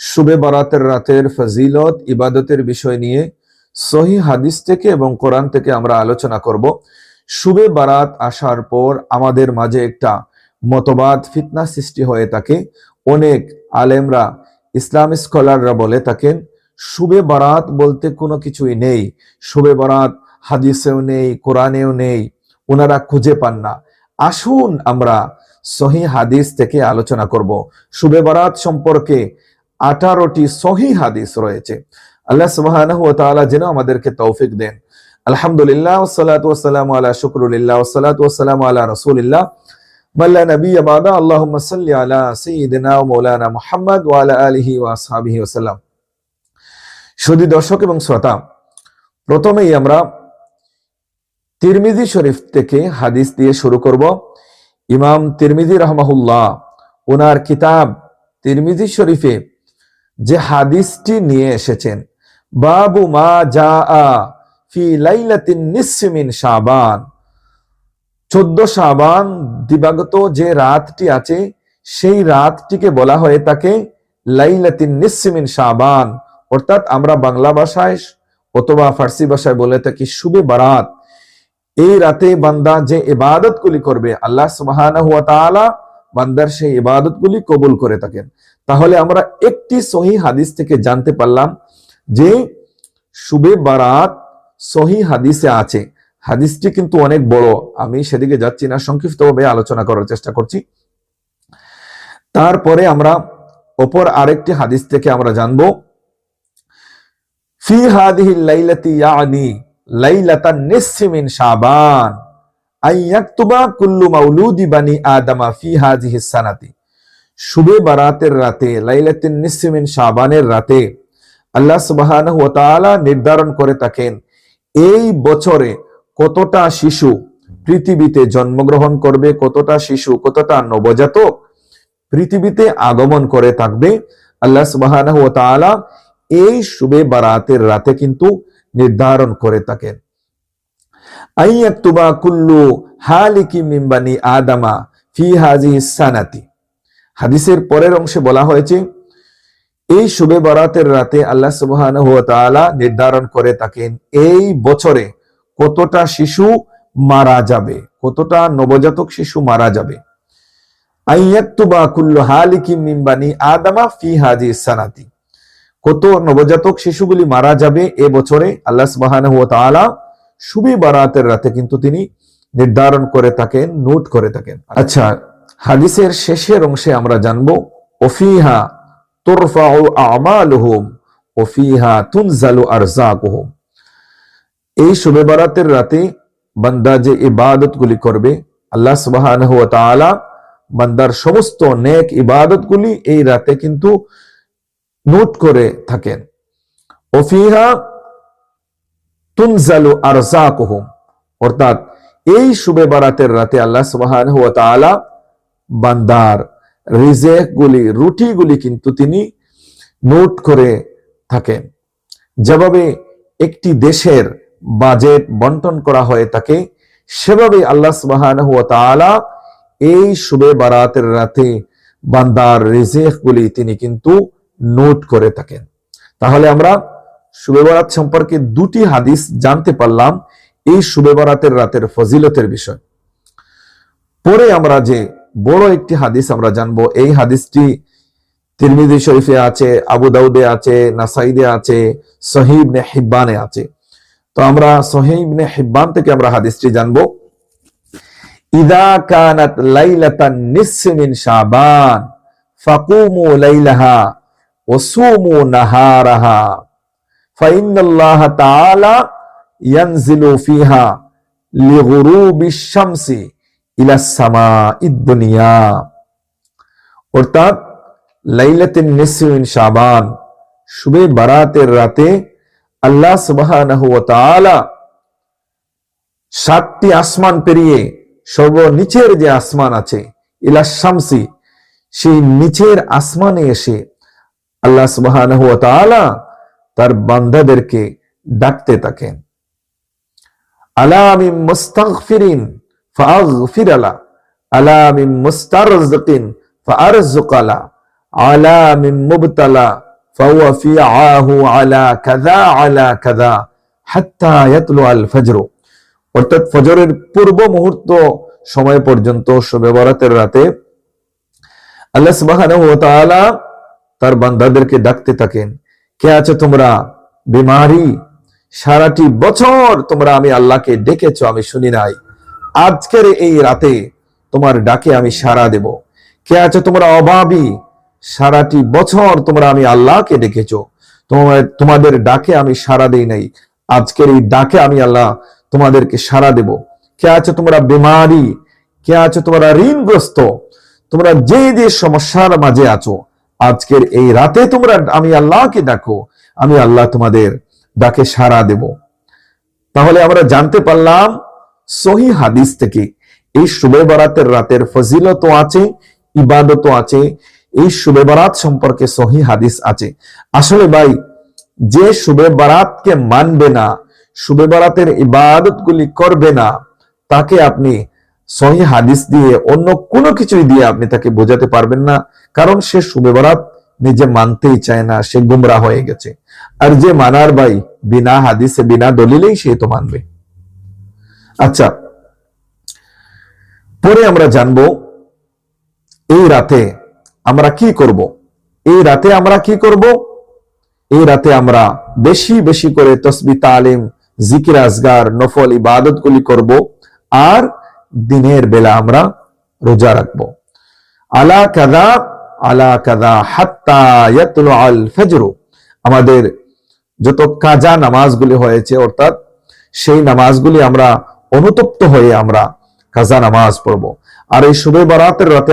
শুবে বারাতের রাতের ফজিলত, ইবাদতের বিষয় নিয়ে সহি হাদিস থেকে এবং কোরআন থেকে আমরা আলোচনা করব। শুবে বারাত আসার পর আমাদের মাঝে একটা মতবাদ, ফিতনা সৃষ্টি হয়ে থাকে। অনেক আলেমরা, ইসলাম স্কলাররা বলে থাকেন, শুবে বারাত বলতে কোনো কিছুই নেই। শুবে বারাত হাদিসেও নেই, কোরআনেও নেই। ওনারা খুঁজে পান না। আসুন আমরা সহি হাদিস থেকে আলোচনা করব। শুবে বারাত সম্পর্কে আঠারোটি সহি হাদিস রয়েছে। আল্লাহ ওয়া যেন আমাদেরকে তৌফিক দেন। আলহামদুলিল্লাহ, ওয়াসসালাতু ওয়াসসালামু আলা শুকরুলিল্লাহ, ওয়াসসালাতু ওয়াসসালামু আলা রাসূলিল্লাহ। মাল্লা নাবিয়্যা বাদা, আল্লাহুম্মা সাল্লি আলা সাইয়্যিদিনা ওয়া মাওলানা মুহাম্মদ ওয়া আলা আলিহি ওয়া আসহাবিহি ওয়াসাল্লাম। সুধী দর্শক এবং প্রথমেই আমরা তিরমিজি শরীফ থেকে হাদিস দিয়ে শুরু করব। ইমাম তিরমিজি রহমাহুল্লাহ, ওনার কিতাব তিরমিজি শরীফে যে হাদিসটি নিয়ে এসেছেন। বাবু মা যা ফি লাইলাতিন নিসমিন শাবান। চোদ্দ শাবান দিবাগত যে রাতটি আছে, সেই রাতটিকে বলা হয়ে থাকে লাইলাতিন নিসমিন শাবান। অর্থাৎ আমরা বাংলা ভাষায় অথবা ফার্সি ভাষায় বলে থাকি শুভে বারাত। এই রাতে বান্দা যে ইবাদত গুলি করবে, আল্লাহ তাআলা বান্দার সেই ইবাদত গুলি কবুল করে থাকেন। তাহলে আমরা একটি সহি হাদিস থেকে জানতে পারলাম যে শুভে বারাত সহি হাদিসে আছে। হাদিসটি কিন্তু অনেক বড়। আমি সেদিকে যাচ্ছি না, সংক্ষিপ্তভাবে আলোচনা করার চেষ্টা করছি। তারপরে আমরা অপর আরেকটি হাদিস থেকে আমরা জানব। ফি লাইলাতি শাবান। আদামা ফি হাদিহি সানাতি। শুবে বারাতের রাতে, লাইলাতিন নিসফি মিন শাবানের রাতে আল্লাহ সুবহানাহু ওয়া নির্ধারণ করে থাকেন, এই বছরে কতটা শিশু পৃথিবীতে জন্মগ্রহণ করবে, কতটা শিশু, কতটা নবজাতক পৃথিবীতে আগমন করে থাকবে, আল্লাহ সুবহানাহু ওয়া এই শুবে বারাতের রাতে কিন্তু নির্ধারণ করে থাকেন। আইয়াকতুবা কুল্লু হালিকি মিম্বানি আদামা ফি হাজি সানাতি। হাদিসের পরের অংশে বলা হয়েছে, এই শুবে বরাতের রাতে আল্লাহ তাআলা নির্ধারণ করে থাকেন, এই বছরে কতটা শিশু মারা যাবে, কতটা নবজাতক শিশু মারা যাবে। আদামা ফি হাজি কত নবজাতক শিশুগুলি মারা যাবে এ বছরে আল্লাহ তাআলা শুভি বারাতের রাতে কিন্তু তিনি নির্ধারণ করে থাকেন, নোট করে থাকেন। আচ্ছা হাদিসের শেষের অংশে আমরা জানব, ওফিহা তুরফাউ ওফিহা তুনজালু আরজাকুহুম। এই শুভে বারাতের রাতে বান্দা যে ইবাদত গুলি করবে, আল্লাহ সুবহানাহু বান্দার সমস্ত নেক ইবাদত গুলি এই রাতে কিন্তু নোট করে থাকেন। ওফিহা তুনজালু আরজাকুহুম। অর্থাৎ এই শুবে বারাতের রাতে আল্লাহ সুবহানাহু ওয়া বান্দার রিজেক গুলি, রুটি গুলি কিন্তু তিনি নোট করে থাকেন। যেভাবে একটি দেশের বাজেট বন্টন করা হয়ে থাকে, সেভাবে আল্লাহ সুবহানাহু তাআলা এই শুবে বারাতের রাতে বান্দার রিজেক গুলি তিনি কিন্তু নোট করে থাকেন। তাহলে আমরা শুবে বরাত সম্পর্কে দুটি হাদিস জানতে পারলাম এই শুবে বরাতের রাতের ফজিলতের বিষয়। পরে আমরা যে বড় একটি হাদিস আমরা জানব। এই হাদিসটি তিরমিদি শরীফে আছে, আবু দাউদে আছে, নাসাইদে আছে সহিবনে হিব্বানে আছে। তো আমরা সহিবনে হিব্বান থেকে আমরা হাদিসটি জানব। ইদা ফিহা লিগুরুবিশ শামসি। সাতটি আসমান পেরিয়ে সর্বনিচের যে আসমান আছে, ইলা শামসি, সেই নিচের আসমানে এসে আল্লাহ সুবাহ তার বান্দাদেরকে ডাকতে থাকেন। আলা আমি মুস্তাগফিরিন ফাগফির আলা আলা মিন মুস্তারজিকিন ফারজুক আলা আলা মিন মুবতালা فهو في عاه على كذا على كذا حتى يطلع الفجر অর্থাৎ ফজরের পূর্ব মুহূর্ত সময় পর্যন্ত শবে বরাতের রাতে আল্লাহ সুবহানাহু ওয়া তাআলা তার বান্দাদেরকে ডাকতে থাকেন কে আছে তোমরা বিমারি সারাটি বছর তোমরা আমি আল্লাহকে ডেকেছো আমি শুনি নাই আজকের এই রাতে তোমার ডাকে আমি সাড়া দেব। কে আছে তোমরা অভাবী? সারাটি বছর তোমরা আমি আল্লাহকে ডেকেছো। তোমার, তোমাদের ডাকে আমি সাড়া দেই নাই। আজকের এই ডাকে আমি আল্লাহ তোমাদেরকে সাড়া দেব। কে আছে তোমরা বিমারি? কে আছে তোমরা ঋণগ্রস্ত? তোমরা যে যে সমস্যার মাঝে আছো, আজকের এই রাতে তোমরা আমি আল্লাহকে ডাকো। আমি আল্লাহ তোমাদের ডাকে সাড়া দেব। তাহলে আমরা জানতে পারলাম সহি হাদিস থেকে এই শুবে বরাতের রাতের ফজিলত আছে, ইবাদত আছে, এই শুবে বরাত সম্পর্কে সহি হাদিস আছে। আসলে ভাই, যে শুবে বরাতকে মানবে না শুবে বরাতের ইবাদত গুলি করবে না, তাকে আপনি সহি হাদিস দিয়ে অন্য কোনো কিছুই দিয়ে আপনি তাকে বোঝাতে পারবেন না, কারণ সে শুবে বরাত নিজে মানতেই চায় না, সে গুমরা হয়ে গেছে। আর যে মানার ভাই, বিনা হাদিসে, বিনা দলিলেই সে তো মানবে। আচ্ছা পরে আমরা জানব এই রাতে আমরা কি করব? এই রাতে আমরা কি করব? এই রাতে আমরা বেশি বেশি করে তসবি, তালিম, জিকির, আজগার, নফল ইবাদত গুলি করব আর দিনের বেলা আমরা রোজা রাখব। আলা কাদা আলা কাদা হাত্তা আমাদের যত কাজা নামাজগুলি হয়েছে, অর্থাৎ সেই নামাজগুলি আমরা অনুতপ্ত হয়ে আমরা কাজা নামাজ পড়ব। আর এই শুভে বারাতের রাতে